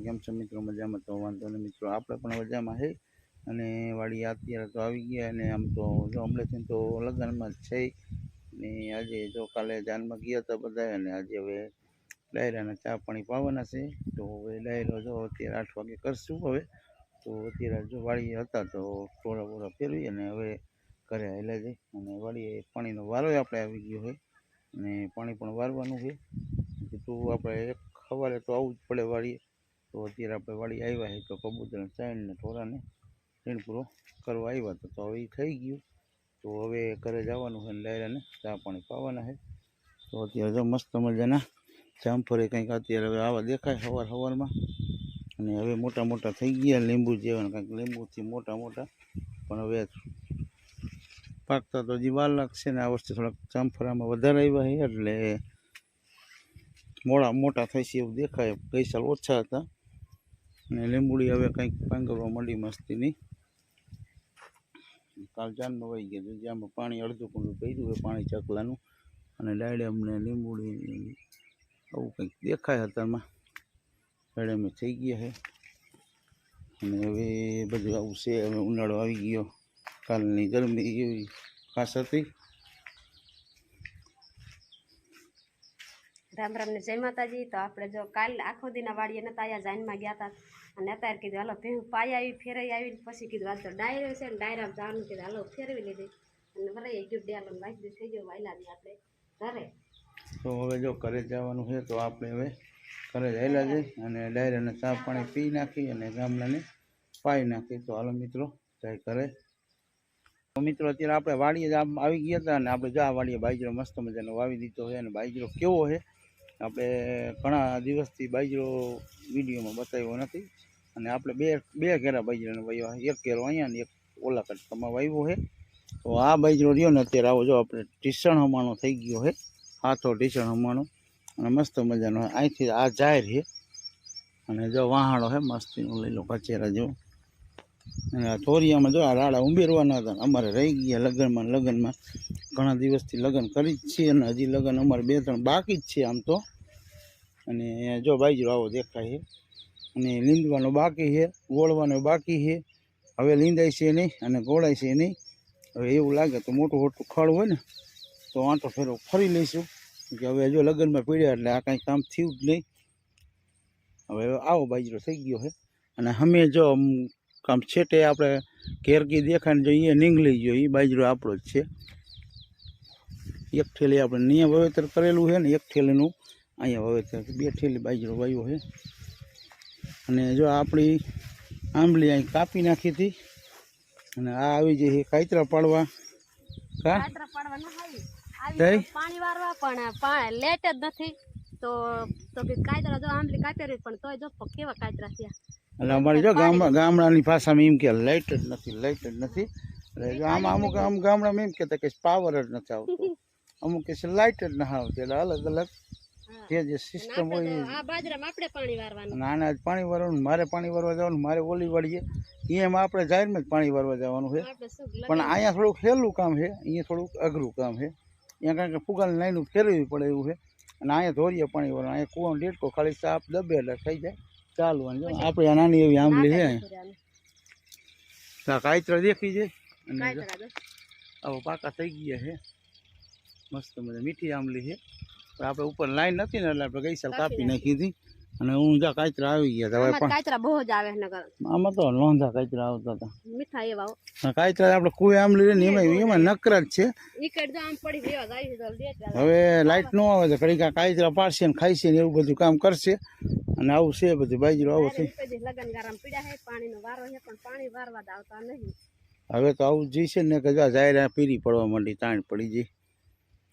રામ કેમ છો મિત્રો? મજામાં તો વાંધો નહીં મિત્રો. આપણે પણ મજામાં છે અને વાળી અત્યારે તો આવી ગયા અને આમ તો જો હમણાંથી તો લગ્નમાં જ છે. ને આજે જો કાલે જાનમાં ગયા હતા બધા અને આજે હવે ડાયરાના ચા પાણી પાવાના છે. તો હવે ડાયરો જો અત્યારે આઠ વાગે કરશું હવે. તો અત્યારે જો વાળી હતા તો ટોળા બોળા ફેરવી અને હવે ઘરે હાલ્યા જઈ અને વાળીએ પાણીનો વારો આપણે આવી ગયો હોય અને પાણી પણ વારવાનું છે. તો આપણે એક સવારે તો આવવું જ પડે વાળીએ તો અત્યારે આપણે વાળી આવ્યા છે તો કબૂતરને ચાઈન ને ઢોરાને ટ્રેન પૂરો કરવા આવ્યા હતા. તો હવે એ થઈ ગયું. તો હવે ઘરે જવાનું છે ને ડાયરાને ચા પાણી પાવાના છે તો અત્યારે જો મસ્ત મજાના જામફળે કંઈક અત્યારે હવે આવા દેખાય સવાર સવારમાં અને હવે મોટા મોટા થઈ ગયા લીંબુ જેવા કંઈક લીંબુથી મોટા મોટા. પણ હવે પાકતા તો હજી વાર લાગશે ને આ વસ્તુ થોડાક જામફળામાં વધારે આવ્યા છે એટલે મોડા મોટા થઈ છે એવું દેખાય. ગઈ સાલ ઓછા હતા. અને લીંબુડી હવે કંઈક પાંગરવા મળી મસ્તીની. કાલ ચાંદમાં વહી ગયા જ્યાં પાણી અડધું કુંડું પડ્યું હોય, પાણી ચકલાનું. અને ડાયડે અમને લીંબુડી આવું કંઈક દેખાય અત્યારમાં ડાયડેમ થઈ ગયા છે અને હવે બધું આવું છે, હવે ઉનાળો આવી ગયો. કાલની ગરમી એવી ખાસ હતી. રામ રામ ને જય માતાજી. તો આપણે જો કાલ આખો દિના વાડીએ નતા અહીંયા જાનમાં ગયા હતા અને અત્યારે કીધું, હાલો, ભેહું પાય આવી, ફેરાઈ આવી. પછી કીધું આજ તો ડાયરો છે. ને ડાયરામાં જવાનું કીધું, હાલો, ફેરવી લીધી. અને વરાઈ ગયું ડેલો વાંચી થઈ ગયો, વાયલા દી આપણે ઘરે. તો હવે જો ઘરે જવાનું છે, તો આપણે હવે ઘરે જયેલા જઈ અને ડાયરાને ચા પાણી પી નાખી અને ગામડાને પાઈ નાખી. તો હાલો, મિત્રો, જાય ઘરે. મિત્રો, અત્યારે આપણે વાડીએ આવી ગયા હતા અને આપણે જા વાળીએ બાજરો મસ્ત મજાનો વાવી દીધો છે અને બાજરો કેવો છે આપણે ઘણા દિવસથી બાજરો વિડીયોમાં બતાવ્યો નથી. અને આપણે બે બે ઘેરા બાજરાને વાવ્યા એક ઘેરો અહીંયા એક ઓલા કટકામાં વાવ્યો છે. તો આ બાજરો રહ્યો ને અત્યારે આવો જો આપણે ટીસણ હમાણો થઈ ગયો છે. હાથો ટીસણ હમાણો. અને મસ્ત મજાનો. અહીંથી આ જાહેર છે. અને જો વહાણો છે, મસ્તીનું લઈ લો કચેરા જેવો. અને આ થોરિયામાં જો આ રાડા ઉમેરવાના હતા અમારે રહી ગયા લગ્નમાં લગ્નમાં. ઘણા દિવસથી લગ્ન કરી જ છીએ અને હજી લગ્ન અમારે બે ત્રણ બાકી જ છે આમ તો. અને જો બાજરો આવો દેખાય છે. અને લીંદવાનો બાકી છે, ગોળવાનો બાકી છે. હવે લીંદાય છે નહીં અને ગોળાય છે નહીં. હવે એવું લાગે તો મોટું મોટું ખડ હોય ને, તો આંટો ફેરો ફરી લઈશું. કે હવે જો લગ્નમાં પીડ્યા એટલે આ કાંઈ કામ થયું જ નહીં. હવે આવો બાજરો થઈ ગયો છે. અને અમે જો કામ છેટે આપણે કેરકી દેખાને જો એ જોઈએ એ બાજરો આપણો જ છે. એક ઠેલી આપણે અહીંયા વાવેતર કરેલું છે ને એક ઠેલીનું અહીંયા વાવેતર બે ઠેલી બાજરો વાવ્યો છે. અને જો આપણી આંબલી અહીં કાપી નાખી હતી. અને આ આવી જઈએ કાયતરા પાડવા. કા? પાણી વારવા પણ લેટ જ નથી. તો તો કે કાતરા જો આંબલી કાતરી પણ તોય જો કેવા કાયતરા થયા. એટલે અમારી જો ગામ ગામડાની ભાષામાં એમ કે લાઇટ જ નથી લાઇટ જ નથી. એટલે જો આમાં અમુક અમુક ગામડામાં એમ કહેતા કે પાવર જ નથી આવતો. અમુક કે લાઇટ જ નથી આવતી એટલે અલગ અલગ હા. જે જે અને સિસ્ટમ આપણે હોય તો આ બાજરામાં આપણે પાણી વારવાનું. અને આના જ પાણી વારવાનું મારે પાણી વારવા જવાનું મારે ઓલી વાળીએ એમાં આપણે જાહેરમાં જ પાણી વારવા જવાનું છે. આપણે શું પણ અહીંયા થોડુંક સહેલું કામ છે અહીંયા થોડુંક અઘરું કામ છે. અહીંયા કારણ કે ફુગાની લાઈન ફેરવવી પડે એવું છે. અને અહીંયા ધોરીએ પાણી વાળવાનું અહીંયા કૂવાનો ડેટકો ખાલી સાપ દબે એટલે થઈ જાય. ચાલુ અને આપણે આ નાની એવી આંબલી છે. કાયતરા દેખી છે. અને. આવો પાકા થઈ ગયા છે. મસ્ત મજા મીઠી આંબલી છે. પણ આપણે ઉપર લાઈન નથી ને એટલે આપણે ગઈ સાલ કાપી કાપી નાખી હતી. અને હું જા કાચરા આવી ગયા હતા હવે પણ કાતરા બહુ જ આવે નગર. આમાં તો લોંધા કાચરા આવતા હતા. મીઠા એવા કાચરા આપણે કોઈ આંબલી રહે ને એમાં એમાં નકરા જ છે. આમ. હવે લાઈટ ન આવે તો ઘડીક કાચરા પાડશે ને ખાઈશે ને એવું બધું કામ કરશે. અને આવું છે બધું બાજરો આવું છે. તારે ઈ કદી લગન ગારામાં પીડ્યા હે પાણીનો વારો છે પણ પાણી વારવા આવતા નહીં. હવે તો આવું જઈશે છે ને કે જો જાહેર પીરી પડવા માંડી તાણ પડી જઈ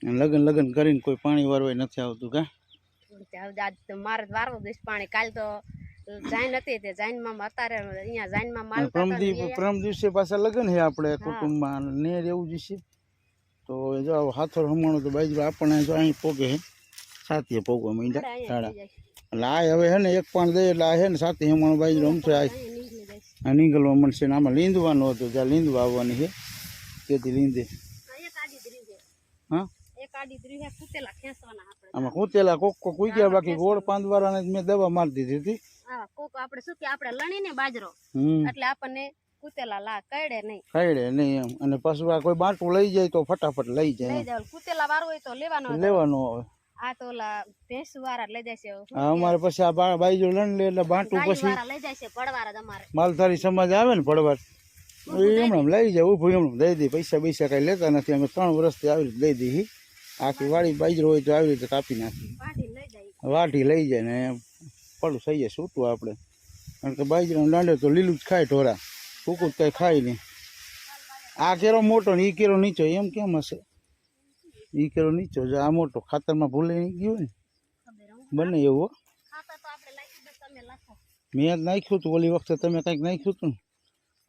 અને લગન લગન કરીને કોઈ પાણી વારવાય નથી આવતું કા? હવે આજ તો મારે જ વારવું દઈશ પાણી. કાલ તો જાઈન હતી તે જાઈનમાં અત્યારે અહીંયા જાઈનમાં માલ પ્રમ દિવસે પાછા લગ્ન છે આપણે કુટુંબમાં ને રહેવું જશે તો જો હાથર હમણો તો બાજુ આપણને જો અહીં પોગે હે સાથીએ પોગવા માંડ્યા સાડા. એટલે આ હવે હે ને એક પાણ દે એટલે આ હે ને સાથી હમણાં બાજુ રમશે આ આ નીકળવા મળશે ને આમાં લીંદવાનું હતું જ્યાં લીંદવા આવવાની છે. તેથી લીંદે. હા? હે ખેંચવાના આપણે. આમાં કૂતેલા કોક કોક ગયા બાકી ગોળ પાંદવાળાને ને મેં દવા મારી દીધી હતી. કોક આપણે શું કે આપણે લણીને બાજરો. એટલે આપણને કુતેલા લા કઈડે નહીં. ખાઈડે નહીં એમ. અને પાછું આ કોઈ બાટું લઈ જાય તો ફટાફટ લઈ જાય લઈ એમ. કુતેલા વાળું હોય તો લેવાનો. લેવાનું આવે. આ તો ઓલા ભેંસ વાળા લઈ જાય છે. અમારે પછી આ બાઈજો લણ લે એટલે બાટું પછી લઈ જાય છે પડવાળા માલધારી સમાજ આવે ને ભડવાર એમણે લઈ જાય ઊભું એમણે દઈ દે. પૈસા પૈસા કઈ લેતા નથી. અમે ત્રણ વર્ષથી આવી દઈ દઈએ. આખી વાડી બાજરો હોય તો આવી રીતે કાપી નાખી. વાઢી લઈ જાય. વાટી લઈ જાય ને પડું થઈ જાય છૂટું આપણે. કારણ કે બાજરાનું દાંડે તો લીલું જ ખાય ઢોરા. કુકુર કંઈ ખાય નહીં. આ કેરો મોટો ને એ કેરો નીચો એમ કેમ હશે? એ કેરો નીચો જો આ મોટો ખાતરમાં ભૂલે નહીં ગયું ને? બને એવું મેં જ નાખ્યું હતું ઓલી વખતે તમે કંઈક નાખ્યું હતું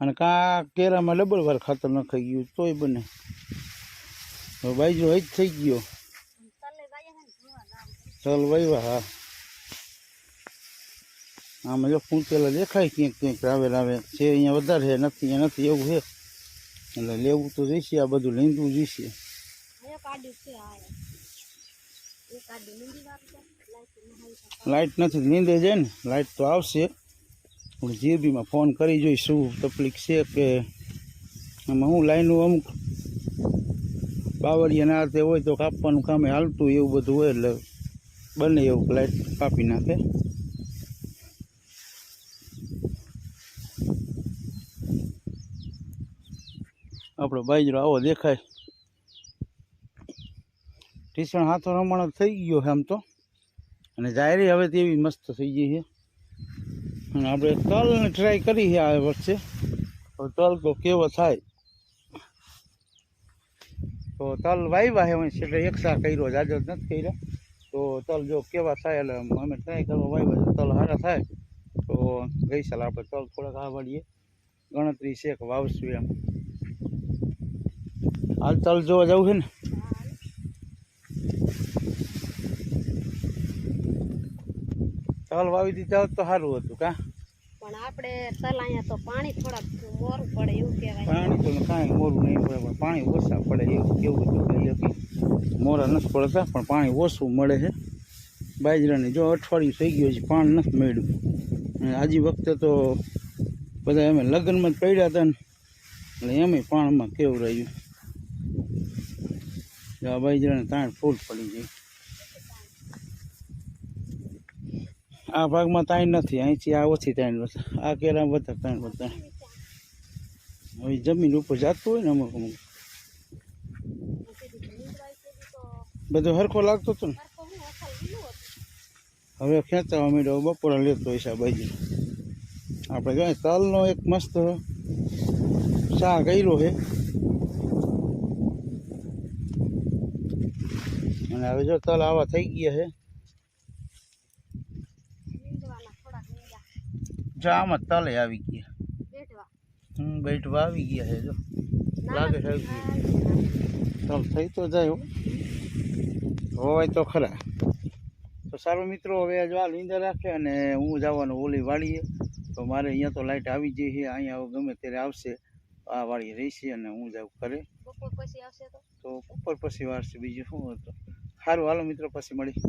અને કાં કેરામાં ડબલ વાર ખાતર નખાઈ ગયું તોય બને. બાજરો જ થઈ ગયો. ચાલ વાયવા, હા. આમાં જો કૂંટેલા દેખાય ક્યાંક ક્યાંક આવે આવે છે અહીંયા વધારે છે, નથી અહીંયા નથી, એવું છે. એટલે લેવું તો જઈશે, આ બધું લીંદવું જોઈશે. હવે લાઇટ નથી, નીંદે જાય ને? લાઇટ તો આવશે. હું જીબીમાં ફોન કરી જોઈશ શું તકલીફ છે કે? આમાં હું લાઈનું અમુક બાવળિયા ના તે હોય તો કાપવાનું કામે હાલતું એવું બધું હોય એટલે બને એવું લાઈટ કાપી નાખે. આપણો બાજરો આવો દેખાય. ટીસણ હાથો રમણ થઈ ગયો છે આમ તો. અને જાયરી હવે તેવી મસ્ત થઈ ગઈ છે. અને આપણે તલને ટ્રાય કરી છે આ વર્ષે. તલ તો કેવો થાય. તો તલ વાવ્યા છે અમે છેલ્લે એકસા કર્યો જાજો જ નથી કર્યો. તો તલ જો કેવા થાય, એટલે અમે ટ્રાય કરવા વાવ્યા છે, તલ સારા થાય. તો ગઈ સાલ આપણે તલ થોડાક આ વાળીએ ગણતરી છે કે વાવશું એમ. હાલ તલ જોવા જવું છે ને? તલ વાવી દીધા હોત તો સારું હતું કા? પણ આપણે તલ અહીંયા તો પાણી થોડાક મોરું પડે એવું કહેવાય. પાણી તો કાંઈ મોરું નહીં પડે, પણ પાણી ઓછા પડે એવું કેવું જોઈએ મોરા નથી પડતા, પણ પાણી ઓછું મળે છે. બાજરાની જો અઠવાડિયું થઈ ગયું છે પાણી નથી મળ્યું. અને આજી વખતે તો બધા એમ લગ્નમાં જ પડ્યા હતા ને. એટલે એમે પાણીમાં કેવું રહ્યું? બાજરાને તાણ ફૂલ પડી જાય આ ભાગમાં તાણ નથી, અહીંથી આ ઓછી તાણ વધે આ કેરા વધારે તાણ વધારે હવે જમીન ઉપર જતું હોય ને અમુક અમુક. બધું હરખો લાગતો હતો ને? હવે ખેંચાવા માંડ્યો, બપોરે લેતો હોય બાજુ આપણે જોઈએ તલનો એક મસ્ત ચા કર્યો છે. અને હવે જો તલ આવા થઈ ગયા છે નીંદવાના થોડાક નીંદા જો આમાં તલે આવી ગયા. હમ બેઠવા આવી ગયા છે જો. લાગે છે તલ થઈ તો જાય હોય તો ખરા. તો સારું મિત્રો હવે જો આ લીંદર રાખે અને હું જવાનું ઓલી વાળીએ તો મારે અહીંયા તો લાઇટ આવી જઈ છે અહીંયા ગમે ત્યારે આવશે. આ વાળી રહેશે અને હું જાઉં કરે બપોર પછી આવશે તો? ઉપર પછી વારશે બીજું શું હતું? સારું હાલો મિત્રો પછી મળી